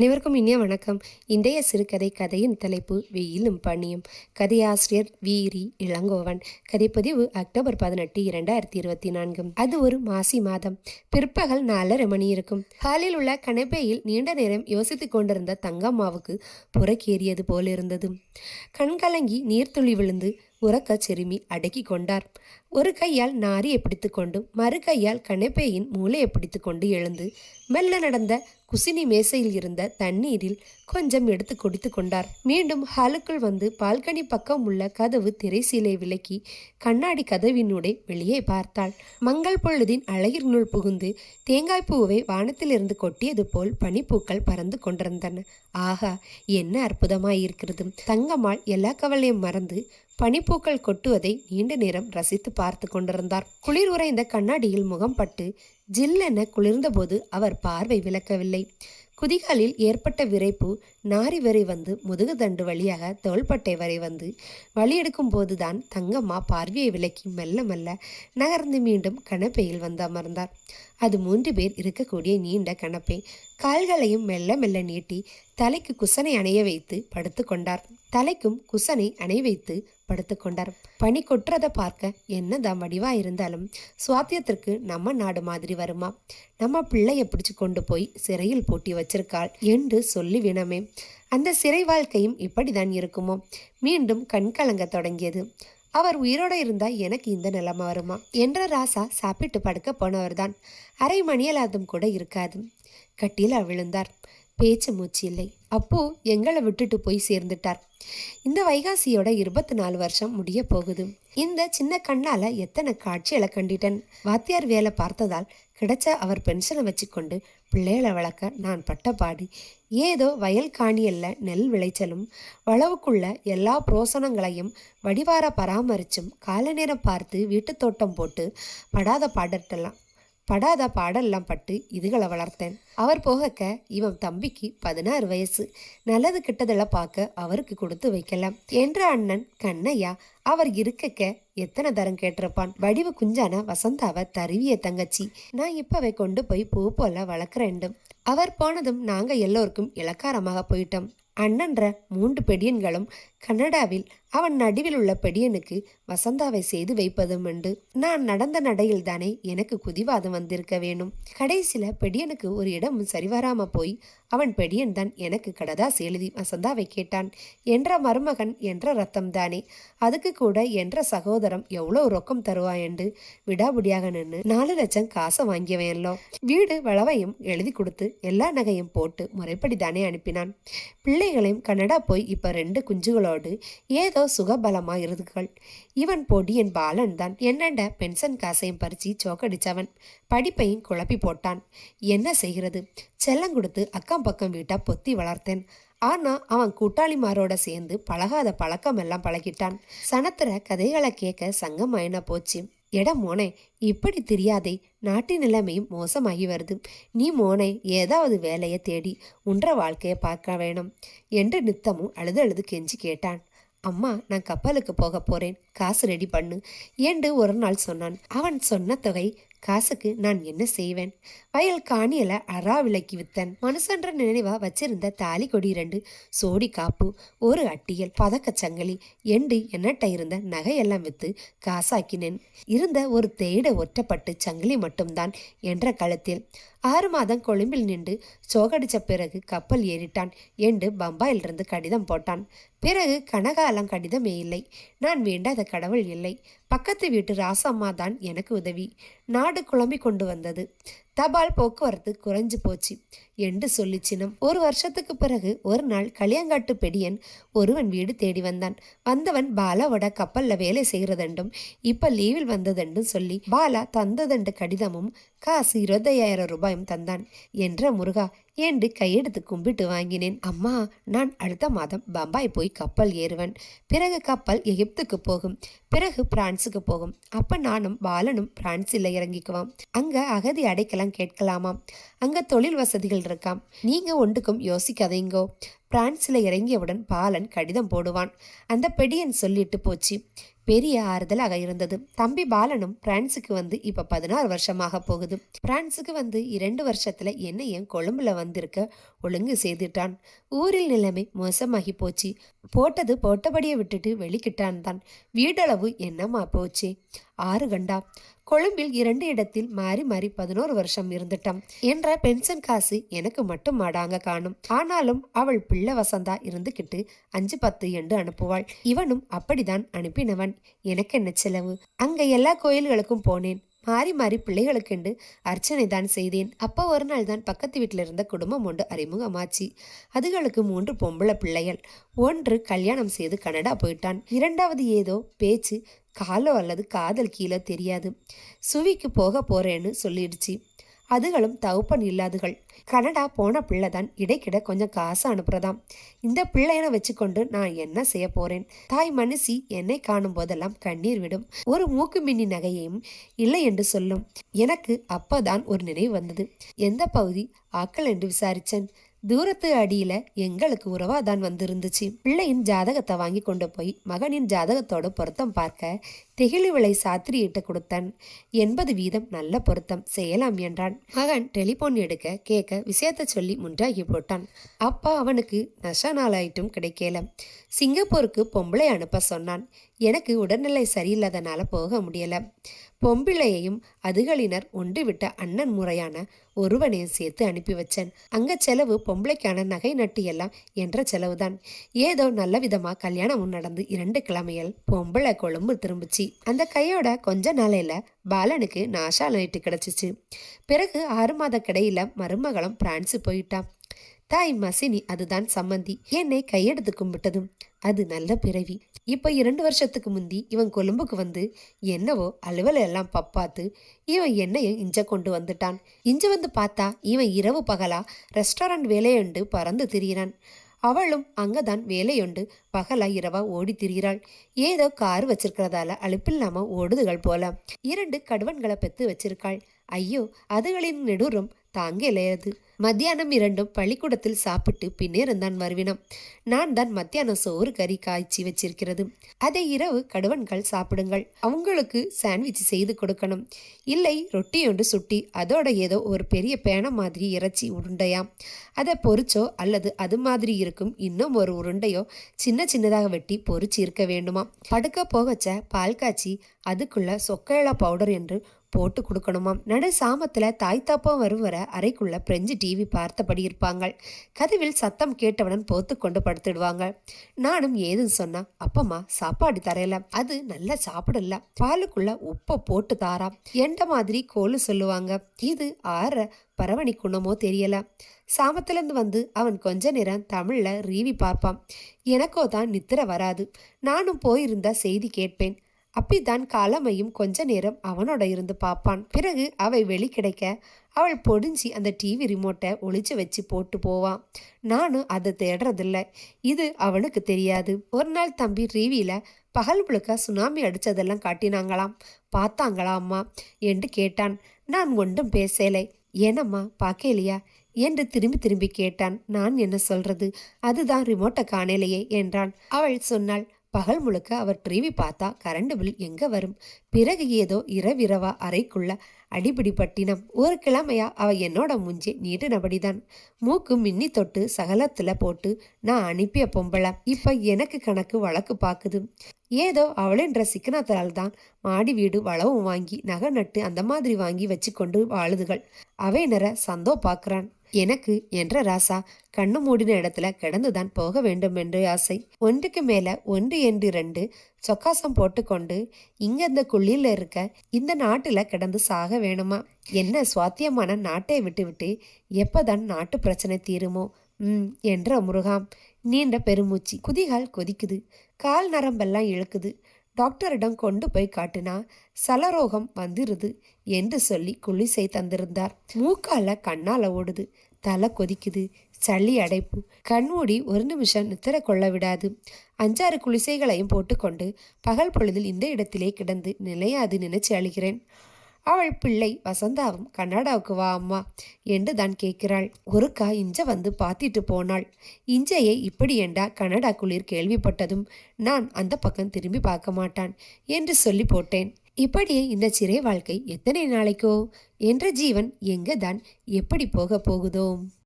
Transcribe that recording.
அனைவருக்கும் இனிய வணக்கம். இன்றைய சிறுகதை கதையின் தலைப்பு வெயிலும் பனியும். கதையாசிரியர் வீரி இளங்கோவன். கதைப்பதிவு அக்டோபர் பதினெட்டு இரண்டாயிரத்தி இருபத்தி நான்கு. அது ஒரு மாசி மாதம். பிற்பகல் நாலரை மணி இருக்கும் ஹாலில் உள்ள கணப்பையில் நீண்ட நேரம் யோசித்துக் கொண்டிருந்த தங்கம்மாவுக்கு புறக்கேறியது போலிருந்தது. கண்கலங்கி நீர்த்துளி விழுந்து உறக்க செருமி அடக்கி கொண்டார். ஒரு கையால் நாரியை பிடித்துக்கொண்டு மறு கையால் கணப்பையின் மூளையை பிடித்துக்கொண்டு எழுந்து மெல்ல நடந்த குசினி மேசையில் இருந்த தண்ணீரில் கொஞ்சம் எடுத்து குடித்து கொண்டார். மீண்டும் ஹாலுக்குள் வந்து பால்கனி பக்கம் உள்ள கதவு திரைசீலை விலக்கி கண்ணாடி கதவினூடே வெளியே பார்த்தாள். மங்கள் பொழுதின் அழகினுள் புகுந்து தேங்காய் பூவை வானத்திலிருந்து கொட்டியது போல் பனிப்பூக்கள் பறந்து கொண்டிருந்தன. ஆகா என்ன அற்புதமாயிருக்கிறது தங்கம்மாள் எல்லா கவலையும் மறந்து பனிப்பூக்கள் கொட்டுவதை நீண்ட நேரம் ரசித்து பார்த்து கொண்டிருந்தார். குளிர் உறைந்த கண்ணாடியில் முகம் பட்டு ஜில்லென குளிர்ந்தபோது அவர் பார்வை விளக்கவில்லை. குதிகாலில் ஏற்பட்ட விரைப்பு நாரி வரை வந்து முதுகுதண்டு வழியாக தோள்பட்டை வரை வந்து வழியெடுக்கும் போதுதான் தங்கம்மா பார்வையை விலக்கி மெல்ல மெல்ல நகர்ந்து மீண்டும் கணப்பையில் வந்து அமர்ந்தார். அது மூன்று பேர் இருக்கக்கூடிய நீண்ட கணப்பை கால்களையும் மெல்ல மெல்ல நீட்டி தலைக்கு குசனை அணைய வைத்து படுத்து கொண்டார். தலைக்கும் குசனை அணை வைத்து படுத்து கொண்டார். பனி கொட்டுறதை பார்க்க என்னதான் வடிவா இருந்தாலும் சுவாத்தியத்திற்கு நம்ம நாடு மாதிரி வருமா? நம்ம பிள்ளைய பிடிச்சு கொண்டு போய் சிறையில் பூட்டி வச்சிருக்காள் என்று சொல்லி வினமே. அந்த சிறை வாழ்க்கையும் இப்படிதான் இருக்குமோ? மீண்டும் கண் கலங்க தொடங்கியது. அவர் உயிரோட இருந்தா எனக்கு இந்த நிலைமை வருமா? என்ற ராசா சாப்பிட்டு படுக்க போனவர்தான். அரை மணியலாதும் கூட இருக்காது. கட்டியில் விழுந்தார். பேச்சு மூச்சு இல்லை. அப்போ எங்களை விட்டுட்டு போய் சேர்ந்துட்டார். இந்த வைகாசியோட இருபத்தி நாலு வருஷம் முடிய போகுது. இந்த சின்ன கண்ணால எத்தனை காட்சிகளை கண்டிட்டேன்? வாத்தியார் வேலை பார்த்ததால் கிடைச்ச அவர் பென்ஷனை வச்சுக்கொண்டு பிள்ளைகளை வளர்க்க நான் பட்ட பாடி. ஏதோ வயல் காணியல்ல நெல் விளைச்சலும் வளவுக்குள்ள எல்லா புரோசனங்களையும் வடிவார பராமரிச்சும் கால நேரம் பார்த்து வீட்டு தோட்டம் போட்டு படாத பாடட்டெல்லாம் படாத பாடெல்லாம் பட்டு இதுகளை வளர்த்தேன். அவர் போகக்க இவன் தம்பிக்கு பதினாறு வயசு. நல்லது கிட்டதெல்லாம் பார்க்க அவருக்கு கொடுத்து வைக்கலாம். என்ற அண்ணன் கண்ணையா அவர் இருக்கக்க எத்தனை தரம் கேட்டிருப்பான்? வடிவு குஞ்சான வசந்தாவை தருவிய தங்கச்சி. நான் இப்பவே கொண்டு போய் பூ போல வளர்க்குறேண்டும் அவர் போனதும் நாங்க எல்லோருக்கும் இலக்காரமாக போயிட்டோம். அண்ணன்ற மூன்று பெடியன்களும் கனடாவில் அவன் நடுவில் உள்ள பெடியனுக்கு வசந்தாவை செய்து வைப்பதும் உண்டு. நான் நடந்த நடையில் தானே எனக்கு குதிவாதம் வந்திருக்க வேணும் கடைசியில பெடியனுக்கு ஒரு இடம் சரிவராம போய் அவன் பெடியன் தான் எனக்கு கடதாஸ் எழுதி வசந்தாவை கேட்டான். என்ற மருமகன் என்ற ரத்தம் தானே? அதுக்கு கூட என்ற சகோதரம் எவ்வளோ ரொக்கம் தருவாயண்டு விடாபுடியாக நின்று நாலு லட்சம் காசை வாங்கியவையல்லோ வீடு வளவையும் எழுதி கொடுத்து எல்லா நகையும் போட்டு முறைப்படி தானே அனுப்பினான். பிள்ளைகளையும் கனடா போய் இப்ப ரெண்டு குஞ்சுகளோடு ஏதோ சுகபலமா இருந்துகள் இவன் பொடியன் பாலன் தான். என்னண்ட பென்ஷன் காசையும் பறிச்சு சோக்கடிச்சவன். படிப்பையும் குழப்பி போட்டான். என்ன செய்கிறது? செல்லம் கொடுத்து அக்கம் பக்கம் வீட்டா பொத்தி வளர்த்தேன். ஆனா அவன் கூட்டாளிமாரோட சேர்ந்து பழகாத பழக்கம் எல்லாம் பழகிட்டான். சனத்துற கதைகளை கேட்க சங்கம் சங்கமாயினா போச்சு. எட மோனே இப்படி தெரியாதே. நாட்டின் நிலைமையும் மோசமாகி வருது. நீ மோனே ஏதாவது வேலையை தேடி உன்ற வாழ்க்கையை பார்க்க வேணும் என்று நித்தமும் அழுது அழுது கெஞ்சி கேட்டான். அம்மா நான் கப்பலுக்கு போக போறேன். காசு ரெடி பண்ணு என்று ஒரு நாள் சொன்னான். அவன் சொன்ன தொகை காசுக்கு நான் என்ன செய்வேன்? வயல் காணியில அரா விலக்கி வித்தன். மனுஷன்ற நினைவா வச்சிருந்த தாலி கொடி ரெண்டு சோடி காப்பு ஒரு அட்டியல் பதக்கச்சங்கிலி எண்டு என்னட்ட இருந்த நகையெல்லாம் வித்து காசாக்கினேன். இருந்த ஒரு தேட ஒற்றப்பட்டு சங்கிலி மட்டும்தான் என்ற களத்தில். ஆறு மாதம் கொழும்பில் நின்று சோகடிச்ச பிறகு கப்பல் ஏறிட்டான். என்று பம்பாயிலிருந்து கடிதம் போட்டான். பிறகு கனகாலம் கடிதமே இல்லை. நான் வேண்டாத கடவுள் இல்லை. பக்கத்து வீட்டு ராசம்மா தான் எனக்கு உதவி. நான் நாடு குழம்பி கொண்டு வந்தது. தபால் போக்குவரத்து குறைஞ்சு போச்சு. என்று சொல்லிச்சினம் ஒரு வருஷத்துக்கு பிறகு ஒரு நாள் களியங்காட்டு பெடியன் ஒருவன் வீடு தேடி வந்தான். வந்தவன் பாலாவோட கப்பல்ல வேலை செய்கிறதெண்டும் இப்ப லீவில் வந்ததெண்டும் சொல்லி பாலா தந்ததெண்டு கடிதமும் காசு இருபத்தையாயிரம் ரூபாயும் தந்தான். என்ற முருகா என்று கையெடுத்து கும்பிட்டு வாங்கினேன். அம்மா நான் அடுத்த மாதம் பம்பாய் போய் கப்பல் ஏறுவேன். பிறகு கப்பல் எகிப்துக்கு போகும். பிறகு பிரான்ஸுக்கு போகும். அப்ப நானும் பாலனும் பிரான்ஸில் இறங்கிக்குவோம். அங்க அகதி அடைக்கலாம் கேட்கலாமாம். அங்க தொழில் வசதிகள் இருக்காம். நீங்க ஒன்றுக்கும் யோசிக்காதீங்கோ. பிரான்ஸில் இறங்கியவுடன் பாலன் கடிதம் போடுவான். அந்த பெடியன் சொல்லிட்டு போச்சு. பெரிய ஆறுதலாக இருந்தது. தம்பி பாலனும் பிரான்ஸுக்கு வந்து இப்ப பதினாறு வருஷமாக போகுது. பிரான்ஸுக்கு வந்து இரண்டு வருஷத்துல என்னையும் கொழும்புல வந்திருக்க ஒழுங்கு செய்துட்டான். ஊரில் நிலைமை மோசமாகி போச்சு. போட்டது போட்டபடியை விட்டுட்டு வெளிக்கிட்டான் தான். வீடளவு என்னமா போச்சு? ஆறு கண்டா கொழும்பில் இரண்டு இடத்தில் மாறி மாறி பதினோரு வருஷம் இருந்துட்டான். என்ற பென்ஷன் காசு எனக்கு மட்டும் மாடாங்க காணும். ஆனாலும் அவள் பிள்ளை வசந்தா இருந்துகிட்டு அஞ்சு பத்து என்று அனுப்புவாள். இவனும் அப்படிதான் அனுப்பினவன். எனக்கு என்ன செலவு? அங்க எல்லா கோயில்களுக்கும் போனேன். மாறி மாறி பிள்ளைகளுக்கென்று அர்ச்சனை தான் செய்தேன். அப்போ ஒரு நாள் தான் பக்கத்து வீட்டில் இருந்த குடும்பம் ஒன்று அறிமுகமாச்சு. அதுகளுக்கு மூன்று பொம்பளை பிள்ளைகள். ஒன்று கல்யாணம் செய்து கனடா போயிட்டான். இரண்டாவது ஏதோ பேச்சு காலோ அல்லது காதல் கீழே தெரியாது. சுவிக்கு போக போறேன்னு சொல்லிடுச்சு. அதுகளும் தவுப்பன் இல்லாதுகள். கனடா போன பிள்ளை தான் இடைக்கிட கொஞ்சம் காசு அனுப்புறதாம். இந்த பிள்ளையனை வச்சுக்கொண்டு நான் என்ன செய்ய போறேன்? தாய் மனுஷி என்னை காணும் போதெல்லாம் கண்ணீர் விடும். ஒரு மூக்கு மின்னி நகையையும் இல்லை என்று சொல்லும். எனக்கு அப்பதான் ஒரு நினைவு வந்தது. எந்த பகுதி ஆக்கள் என்று விசாரிச்சேன். தூரத்து அடியில எங்களுக்கு உறவா தான் வந்திருந்துச்சு. பிள்ளையின் ஜாதகத்தை வாங்கி கொண்டு போய் மகனின் ஜாதகத்தோட பொருத்தம் பார்க்க திகிழி விலை சாத்திரியிட்ட கொடுத்தான். எண்பது வீதம் நல்ல பொருத்தம் செய்யலாம் என்றான். மகன் டெலிபோன் எடுக்க கேட்க விஷயத்த சொல்லி முன்றாகி போட்டான். அப்பா அவனுக்கு நஷா நாளாயிட்டும் கிடைக்கல. சிங்கப்பூருக்கு பொம்பளை அனுப்ப சொன்னான். எனக்கு உடல்நிலை சரியில்லாதனால போக முடியல. பொம்பிளையையும் அதுகளினர் ஒன்று விட்ட அண்ணன் முறையான ஒருவனையும் சேர்த்து அனுப்பி வச்சேன். அங்க செலவு பொம்பளைக்கான நகை நட்டு எல்லாம் என்ற செலவுதான். ஏதோ நல்ல விதமா கல்யாணமும் நடந்து இரண்டு கிழமைகள் பொம்பளை கொழும்பு திரும்பிச்சு. அந்த கையோட கொஞ்ச நாளையில பாலனுக்கு நாஷா லைட்டு கிடைச்சிச்சு. பிறகு ஆறு மாத கிடையில மருமகளும் பிரான்ஸு போயிட்டான் தாய் மசினி அதுதான் சம்மந்தி என்னை கையெடுத்து கும்பிட்டதும் அது நல்ல பிறவி. இப்போ இரண்டு வருஷத்துக்கு முந்தி இவன் கொழும்புக்கு வந்து என்னவோ அலுவலை எல்லாம் பப்பாத்து இவன் என்னையும் இஞ்ச கொண்டு வந்துட்டான். இஞ்ச வந்து பார்த்தா இவன் இரவு பகலா ரெஸ்டாரண்ட் வேலையுண்டு பறந்து திரியிறான். அவளும் அங்கதான் வேலையுண்டு பகலா இரவா ஓடி திரிகிறாள் ஏதோ கார் வச்சிருக்கிறதால அலுப்பில்லாம ஓடுதுகள் போல. இரண்டு கடுவன்களை பெத்து வச்சிருக்காள். ஐயோ அதுகளின் நெடுரும் தாங்க தாங்கலையது மத்தியானம் இரண்டும் பள்ளிக்கூடத்தில் சாப்பிட்டு பின்னேறம் தான் வருவினம் நான் தான் மத்தியானம் சோறு கறி காய்ச்சி வச்சிருக்கிறது. அதை இரவு கடுவன்கள் சாப்பிடுங்கள். அவங்களுக்கு சாண்ட்விச் செய்து கொடுக்கணும். இல்லை ரொட்டி ஒன்று சுட்டி அதோட ஏதோ ஒரு பெரிய பேனை மாதிரி இறைச்சி உருண்டையாம். அதை பொறிச்சோ அல்லது அது மாதிரி இருக்கும் இன்னும் ஒரு உருண்டையோ சின்ன சின்னதாக வெட்டி பொறிச்சு இருக்க வேண்டுமா படுக்க போகச்ச பால் காய்ச்சி அதுக்குள்ள சொக்கையளா பவுடர் என்று போட்டு கொடுக்கணுமாம். நடு சாமத்தில் தாய் தாப்பம் வருவர அறைக்குள்ள பிரெஞ்சு டிவி பார்த்தபடி இருப்பாங்க கதவில் சத்தம் கேட்டவுடன் போத்து கொண்டு படுத்துடுவாங்க நானும் ஏதும் சொன்னா அப்பம்மா சாப்பாடு தரையில அது நல்லா சாப்பிடல. பாலுக்குள்ள உப்பை போட்டு தாராம் எந்த மாதிரி? கோலு சொல்லுவாங்க. இது ஆற பரவணி குணமோ தெரியல. சாமத்திலேருந்து வந்து அவன் கொஞ்ச நேரம் தமிழில் ரீவி பார்ப்பான். எனக்கோ தான் நித்திர வராது. நானும் போயிருந்தா செய்தி கேட்பேன். அப்பிதான் காலமையும் கொஞ்ச நேரம் அவனோட இருந்து பார்ப்பான். பிறகு அவை வெளி கிடைக்க அவள் பொடிஞ்சி அந்த டிவி ரிமோட்டை ஒளிச்சு வச்சு போட்டு போவான் நானும் அதை தேடுறதில்ல. இது அவனுக்கு தெரியாது. ஒரு நாள் தம்பி டிவியில பகல் முழுக்க சுனாமி அடிச்சதெல்லாம் காட்டினாங்களாம். பார்த்தாங்களா அம்மா? என்று கேட்டான். நான் ஒன்றும் பேசலை. ஏனம்மா பார்க்கலையா என்று திரும்பி திரும்பி கேட்டான். நான் என்ன சொல்றது? அதுதான் ரிமோட்டை காணலையே என்றான். அவள் சொன்னாள் பகல் முழுக்க அவர் டிவி பார்த்தா கரண்ட் பில் எங்கே வரும்? பிறகு ஏதோ இரவிரவா அறைக்குள்ள அடிபிடி பட்டினம். ஒரு கிழமையா அவ என்னோட முஞ்சி நீட்டினபடிதான் மூக்கு மின்னி தொட்டு சகலத்துல போட்டு நான் அனுப்பிய பொம்பளை. இப்ப எனக்கு கணக்கு வழக்கு பாக்குது. ஏதோ அவளின்ற சிக்கனத்தால் தான் மாடி வீடு வளவும் வாங்கி நகை நட்டு அந்த மாதிரி வாங்கி வச்சு கொண்டு வாழுதுகள். அவை நிற சந்தோ பார்க்குறான் எனக்கு என்ற ராசா கண்ணு மூடின இடத்துல கிடந்துதான் போக வேண்டும் என்று ஆசை. ஒன்றுக்கு மேல ஒன்று என்று ரெண்டு சொக்காசம் போட்டுக்கொண்டு இங்க இந்த குள்ளில இருக்க இந்த நாட்டுல கிடந்து சாக வேணுமா? என்ன சுவாத்தியமான நாட்டை விட்டுவிட்டு எப்பதான் நாட்டு பிரச்சனை தீருமோ? ம் என்ற முருகாம். நீண்ட பெருமூச்சு. குதிகால் கொதிக்குது. கால் நரம்பெல்லாம் இழுக்குது. டாக்டரிடம் கொண்டு போய் காட்டினா சலரோகம் வந்துருது என்று சொல்லி குளிசை தந்திருந்தார். மூக்கால கண்ணால ஓடுது தலை கொதிக்குது சளி அடைப்பு கண்மூடி ஒரு நிமிஷம் நித்திர கொள்ள விடாது. அஞ்சாறு குளிசைகளையும் போட்டுக்கொண்டு பகல் பொழுதில் இந்த இடத்திலே கிடந்து நிலையாது நினைச்சு அழுகிறேன். அவள் பிள்ளை வசந்தாவும் கனடாவுக்கு வா அம்மா என்று தான் கேட்கிறாள். ஒருக்கா இஞ்ச வந்து பார்த்திட்டு போனாள். இஞ்சையை இப்படி என்றா கனடா குளிர் கேள்விப்பட்டதும் நான் அந்த பக்கம் திரும்பி பார்க்க மாட்டான் என்று சொல்லி போட்டேன். இப்படியே இந்த சிறை வாழ்க்கை எத்தனை நாளைக்கோ? என்ற ஜீவன் எங்கே தான் எப்படி போக போகுதோ?